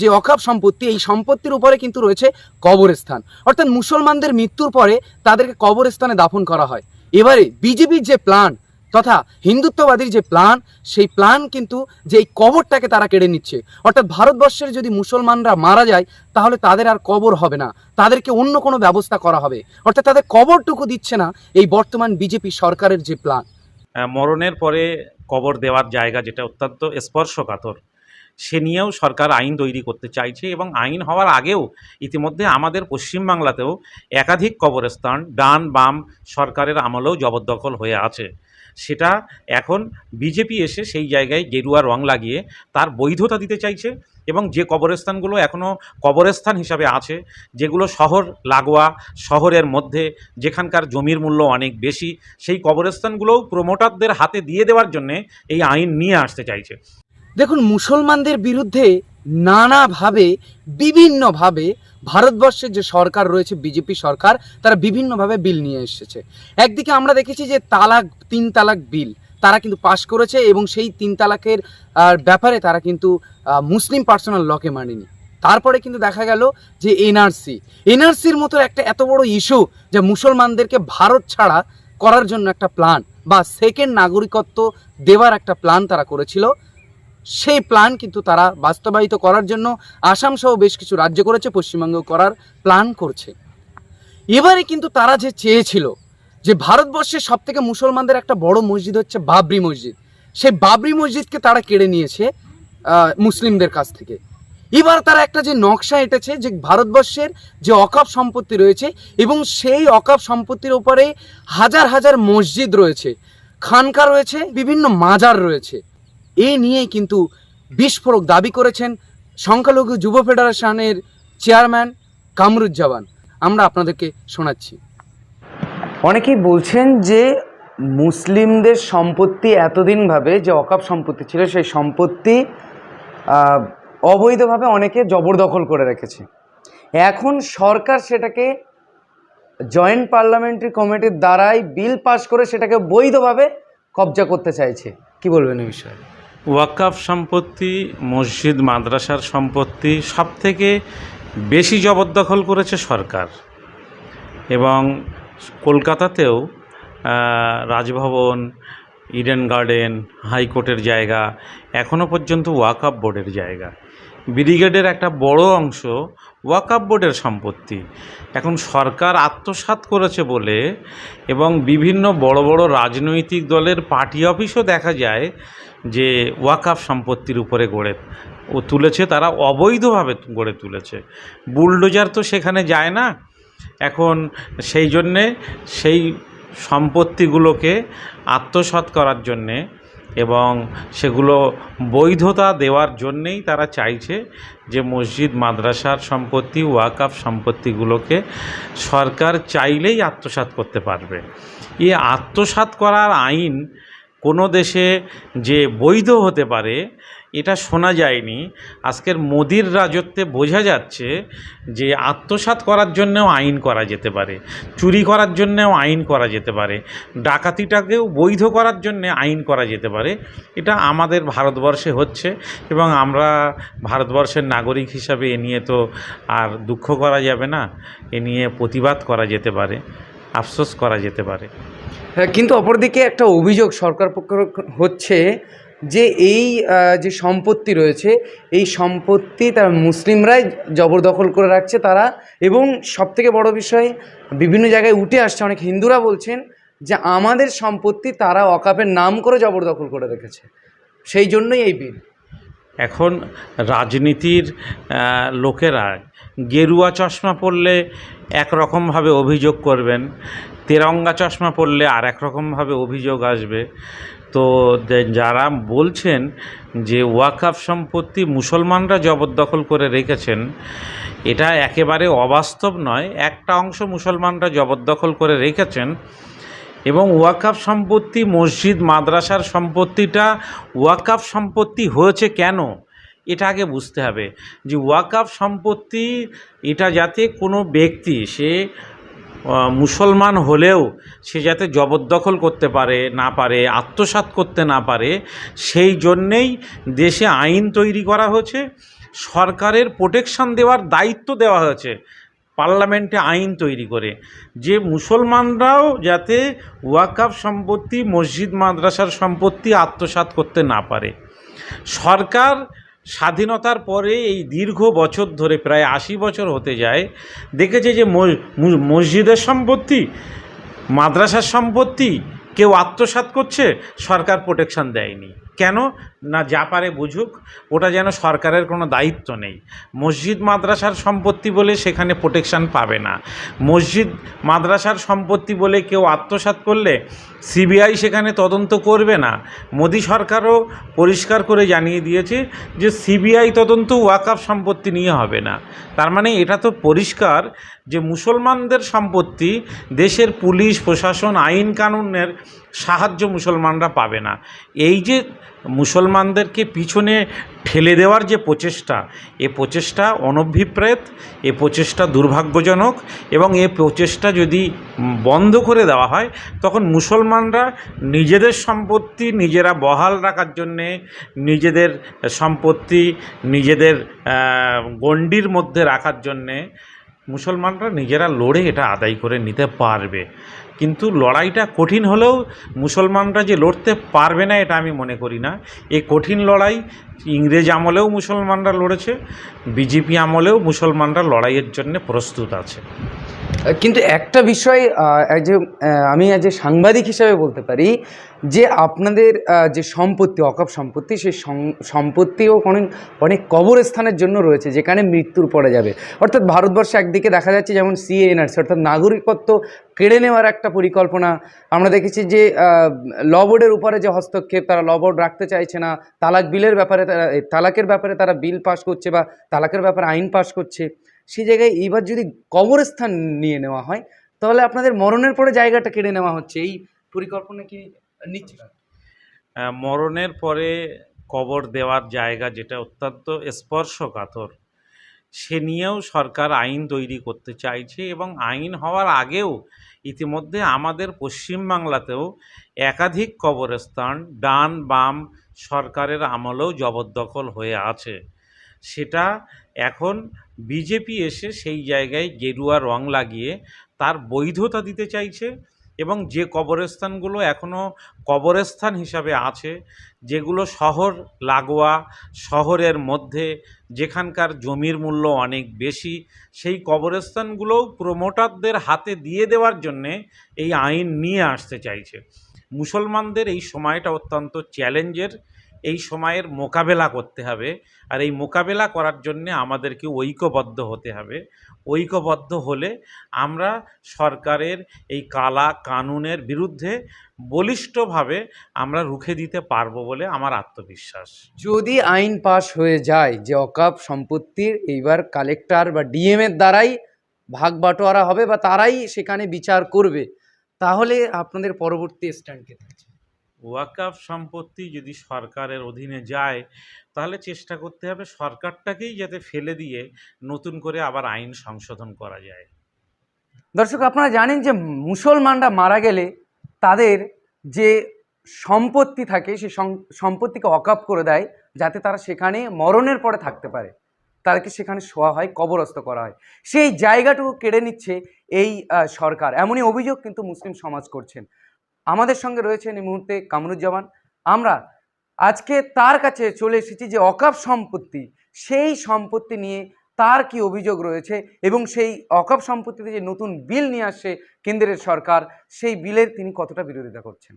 যে অকাপ সম্পত্তি, এই সম্পত্তির উপরে কিন্তু রয়েছে কবরস্থান। অর্থাৎ মুসলমানদের মৃত্যুর পরে তাদেরকে কবরস্থানে দাফন করা হয়। এবারে বিজেপির যে প্ল্যান তথা হিন্দুত্ববাদীর যে প্ল্যান, সেই প্ল্যান কিন্তু যে এই কবরটাকে তারা কেড়ে নিচ্ছে। অর্থাৎ ভারতবর্ষের যদি মুসলমানরা মারা যায়, তাহলে তাদের আর কবর হবে না। তাদেরকে অন্য কোনো ব্যবস্থা করা হবে। অর্থাৎ তাদের কবরটুকু দিচ্ছে না এই বর্তমান বিজেপি সরকারের যে প্ল্যান। মরণের পরে কবর দেওয়ার জায়গা যেটা অত্যন্ত স্পর্শকাতর। সে নিয়েও সরকার আইন তৈরি করতে চাইছে এবং আইন হওয়ার আগেও ইতিমধ্যে আমাদের পশ্চিমবাংলাতেও একাধিক কবরস্থান ডান বাম সরকারের আমলেও জবরদখল হয়ে আছে। সেটা এখন বিজেপি এসে সেই জায়গায় গেরুয়া রং লাগিয়ে তার বৈধতা দিতে চাইছে এবং যে কবরস্থানগুলো এখনও কবরস্থান হিসাবে আছে, যেগুলো শহর লাগোয়া, শহরের মধ্যে যেখানকার জমির মূল্য অনেক বেশি, সেই কবরস্থানগুলোও প্রমোটারদের হাতে দিয়ে দেওয়ার জন্যে এই আইন নিয়ে আসতে চাইছে। দেখুন, মুসলমানদের বিরুদ্ধে নানাভাবে, বিভিন্নভাবে ভারতবর্ষের যে সরকার রয়েছে, বিজেপি সরকার, তারা বিভিন্নভাবে বিল নিয়ে এসেছে। একদিকে আমরা দেখেছি যে তালাক, তিন তালাক বিল, তারা কিন্তু পাশ করেছে এবং সেই তিন তালাকের ব্যাপারে তারা কিন্তু মুসলিম পার্সোনাল লকে মানেনি। তারপরে কিন্তু দেখা গেল যে এনআরসি, এনআরসির মতো একটা এত বড় ইস্যু যে মুসলমানদেরকে ভারত ছাড়া করার জন্য একটা প্ল্যান বা সেকেন্ড নাগরিকত্ব দেওয়ার একটা প্ল্যান তারা করেছিল। সেই প্ল্যান কিন্তু তারা বাস্তবায়িত করার জন্য আসাম সহ বেশ কিছু রাজ্য করেছে, পশ্চিমবঙ্গ করার প্ল্যান করছে। এবারে কিন্তু তারা যে চেয়েছিল যে ভারতবর্ষের সব থেকে মুসলমানদের একটা বড় মসজিদ হচ্ছে বাবরি মসজিদ। সেই বাবরি মসজিদকে তারা কেড়ে নিয়েছে মুসলিমদের কাছ থেকে। এবার তারা একটা যে নকশা এঁটেছে যে ভারতবর্ষের যে অকাপ সম্পত্তি রয়েছে এবং সেই অকাপ সম্পত্তির উপরে হাজার হাজার মসজিদ রয়েছে। খানকা রয়েছে, বিভিন্ন মাজার রয়েছে। এ নিয়ে কিন্তু বিস্ফোরক দাবি করেছেন সংখ্যালঘু যুব ফেডারেশনের চেয়ারম্যান কামরুজ্জামান। আমরা আপনাদেরকে শোনাচ্ছি। অনেকেই বলছেন যে মুসলিমদের সম্পত্তি এতদিনভাবে যে অকাপ সম্পত্তি ছিল, সেই সম্পত্তি অবৈধভাবে অনেকে জবরদখল করে রেখেছে। এখন সরকার সেটাকে জয়েন্ট পার্লামেন্টারি কমিটির দ্বারাই বিল পাস করে সেটাকে বৈধভাবে কবজা করতে চাইছে। কি বলবেন এই বিষয়ে? ওয়াকাফ সম্পত্তি, মসজিদ, মাদ্রাসার সম্পত্তি সব থেকে বেশি জবরদখল করেছে সরকার। এবং কলকাতাতেও রাজভবন, ইডেন গার্ডেন, হাইকোর্টের জায়গা এখনও পর্যন্ত ওয়াকাফ বোর্ডের জায়গা। ব্রিগেডের একটা বড় অংশ ওয়াকাফ বোর্ডের সম্পত্তি। এখন সরকার আত্মসাৎ করেছে বলে এবং বিভিন্ন বড় বড় রাজনৈতিক দলের পার্টি অফিসও দেখা যায় যে ওয়াকাফ সম্পত্তির উপরে গড়ে ও তুলেছে, তারা অবৈধভাবে গড়ে তুলেছে। বুলডোজার তো সেখানে যায় না। এখন সেই জন্যে সেই সম্পত্তিগুলোকে আত্মসাৎ করার জন্যে এবং সেগুলো বৈধতা দেওয়ার জন্যেই তারা চাইছে যে মসজিদ, মাদ্রাসার সম্পত্তি, ওয়াকাফ সম্পত্তিগুলোকে সরকার চাইলেই আত্মসাত করতে পারবে। এই আত্মসাত করার আইন কোনো দেশে যে বৈধ হতে পারে এটা শোনা যায়নি। আজকের মোদির রাজত্বে বোঝা যাচ্ছে যে আত্মসাৎ করার জন্যেও আইন করা যেতে পারে, চুরি করার জন্যেও আইন করা যেতে পারে, ডাকাতিটাকেও বৈধ করার জন্যে আইন করা যেতে পারে, এটা আমাদের ভারতবর্ষে হচ্ছে এবং আমরা ভারতবর্ষের নাগরিক হিসাবে এ নিয়ে তো আর দুঃখ করা যাবে না, এ নিয়ে প্রতিবাদ করা যেতে পারে, আফসোস করা যেতে পারে। হ্যাঁ কিন্তু অপরদিকে একটা অভিযোগ সরকার পক্ষ হচ্ছে যে এই যে সম্পত্তি রয়েছে, এই সম্পত্তি তারা মুসলিমরাই জবরদখল করে রাখছে তারা এবং সবথেকে বড় বিষয়, বিভিন্ন জায়গায় উঠে আসছে, অনেক হিন্দুরা বলছেন যে আমাদের সম্পত্তি তারা অকাপের নাম করে জবরদখল করে রেখেছে। সেই জন্যই এই বিল। এখন রাজনীতির লোকেরা গেরুয়া চশমা পরলে একরকমভাবে অভিযোগ করবেন, তেরঙ্গা চশমা পরলে আর একরকমভাবে অভিযোগ আসবে। তো যারা বলছেন যে ওয়াকাফ সম্পত্তি মুসলমানরা জবরদখল করে রেখেছেন, এটা একেবারে অবাস্তব নয়। একটা অংশ মুসলমানরা জবরদখল করে রেখেছেন এবং ওয়াকাফ সম্পত্তি, মসজিদ, মাদ্রাসার সম্পত্তিটা ওয়াকাফ সম্পত্তি হয়েছে কেন? এটা আগে বুঝতে হবে যে ওয়াকাফ সম্পত্তি, এটা যাতে কোনো ব্যক্তি সে মুসলমান হলেও সে যাতে জবরদখল করতে পারে, না পারে, আত্মসাৎ করতে না পারে, সেই জন্যেই দেশে আইন তৈরি করা হয়েছে, সরকারের প্রোটেকশন দেওয়ার দায়িত্ব দেওয়া হয়েছে, পার্লামেন্টে আইন তৈরি করে। যে মুসলমানরাও যাতে ওয়াকাফ সম্পত্তি, মসজিদ, মাদ্রাসার সম্পত্তি আত্মসাৎ করতে না পারে। সরকার স্বাধীনতার পরে এই দীর্ঘ বছর ধরে প্রায় আশি বছর হতে যায়, দেখেছে যে মসজিদের সম্পত্তি, মাদ্রাসার সম্পত্তি, কেউ আত্মসাত করছে, সরকার প্রোটেকশন দেয়নি। কেন? না যা পারে বুঝুক, ওটা যেন সরকারের কোনো দায়িত্ব নেই। মসজিদ মাদ্রাসার সম্পত্তি বলে সেখানে প্রোটেকশন পাবে না। মসজিদ মাদ্রাসার সম্পত্তি বলে কেউ আত্মসাৎ করলে সিবিআই সেখানে তদন্ত করবে না। মোদী সরকারও পরিষ্কার করে জানিয়ে দিয়েছে যে সিবিআই তদন্ত ওয়াকাফ সম্পত্তি নিয়ে হবে না। তার মানে এটা তো পরিষ্কার যে মুসলমানদের সম্পত্তি দেশের পুলিশ, প্রশাসন, আইন কানুনের সাহায্য মুসলমানরা পাবে না। এই যে মুসলমানদেরকে পিছনে ঠেলে দেওয়ার যে প্রচেষ্টা, এ প্রচেষ্টা অনভিপ্রেত, এ প্রচেষ্টা দুর্ভাগ্যজনক এবং এ প্রচেষ্টা যদি বন্ধ করে দেওয়া হয়, তখন মুসলমানরা নিজেদের সম্পত্তি নিজেরা বহাল রাখার জন্যে নিজেদের সম্পত্তি নিজেদের গণ্ডির মধ্যে রাখার জন্যে মুসলমানরা নিজেরা লড়ে এটা আদায় করে নিতে পারবে। কিন্তু লড়াইটা কঠিন হলেও মুসলমানরা যে লড়তে পারবে না, এটা আমি মনে করি না। এই কঠিন লড়াই ইংরেজ আমলেও মুসলমানরা লড়েছে, বিজেপি আমলেও মুসলমানরা লড়াইয়ের জন্য প্রস্তুত আছে। কিন্তু একটা বিষয় অ্যাজ এ আমি অ্যাজ এ সাংবাদিক হিসাবে বলতে পারি যে আপনাদের যে সম্পত্তি, অকাপ সম্পত্তি, সেই সম্পত্তিও অনেক অনেক কবরস্থানের জন্য রয়েছে, যেখানে মৃত্যুর পরে যাবে। অর্থাৎ ভারতবর্ষে একদিকে দেখা যাচ্ছে যেমন সিএনআরসি অর্থাৎ নাগরিকত্ব কেড়ে নেওয়ার একটা পরিকল্পনা। আমরা দেখেছি যে ল বোর্ডের উপরে যে হস্তক্ষেপ, তারা ল বোর্ড রাখতে চাইছে না। তালাক বিলের ব্যাপারে তারা তালাকের ব্যাপারে তারা বিল পাস করছে বা তালাকের ব্যাপারে আইন পাস করছে। সেই জায়গায় এইবার যদি কবরস্থান নিয়ে নেওয়া হয়, তাহলে আপনাদের মরণের পরে জায়গাটা কেড়ে নেওয়া হচ্ছে। এই পরিকল্পনা কি নিচ্ছে মরণের পরে কবর দেওয়ার জায়গা যেটা অত্যন্ত স্পর্শকাতর, সে নিয়েও সরকার আইন তৈরি করতে চাইছে এবং আইন হওয়ার আগেও ইতিমধ্যে আমাদের পশ্চিমবাংলাতেও একাধিক কবরস্থান ডান বাম সরকারের আমলেও জবরদখল হয়ে আছে। সেটা এখন বিজেপি এসে সেই জায়গায় গেরুয়া রং লাগিয়ে তার বৈধতা দিতে চাইছে এবং যে কবরস্থানগুলো এখনও কবরস্থান হিসাবে আছে, যেগুলো শহর লাগোয়া, শহরের মধ্যে যেখানকার জমির মূল্য অনেক বেশি, সেই কবরস্থানগুলোও প্রমোটারদের হাতে দিয়ে দেওয়ার জন্যে এই আইন নিয়ে আসতে চাইছে। মুসলমানদের এই সময়টা অত্যন্ত চ্যালেঞ্জের এই সময়ের মোকাবেলা করতে হবে। আর এই মোকাবেলা করার জন্যে আমাদেরকে ঐক্যবদ্ধ হতে হবে। ঐক্যবদ্ধ হলে আমরা সরকারের এই কালা কানুনের বিরুদ্ধে বলিষ্ঠভাবে আমরা রুখে দিতে পারব বলে আমার আত্মবিশ্বাস। যদি আইন পাশ হয়ে যায় যে অকাপ সম্পত্তির এইবার কালেক্টর বা ডিএম এর দ্বারাই ভাগ বাটোয়ারা হবে বা তারাই সেখানে বিচার করবে, তাহলে আপনাদের পরবর্তী স্ট্যান্ড কে থাকছে। ওয়াকাফ সম্পত্তি যদি সরকারের অধীনে যায়, তাহলে চেষ্টা করতে হবে সরকারটাকেই যাতে ফেলে দিয়ে নতুন করে আবার আইন সংশোধন করা যায়। দর্শক, আপনারা জানেন যে মুসলমানরা মারা গেলে তাদের যে সম্পত্তি থাকে সম- সম্পত্তিকে অকাপ করে দেয়, যাতে তারা সেখানে মরণের পরে থাকতে পারে। তাদেরকে সেখানে শোয়া হয়, কবরস্থ করা হয়। সেই জায়গাটুকু কেড়ে নিচ্ছে এই সরকার। এমনই অভিযোগ কিন্তু মুসলিম সমাজ করছেন। আমাদের সঙ্গে রয়েছেন এই মুহূর্তে কামরুজ্জামান। আমরা আজকে তার কাছে চলে এসেছি যে অকাপ সম্পত্তি, সেই সম্পত্তি নিয়ে তার কি অভিযোগ রয়েছে এবং সেই অকাপ সম্পত্তিতে যে নতুন বিল নিয়ে আসছে কেন্দ্রের সরকার, সেই বিলের তিনি কতটা বিরোধিতা করছেন?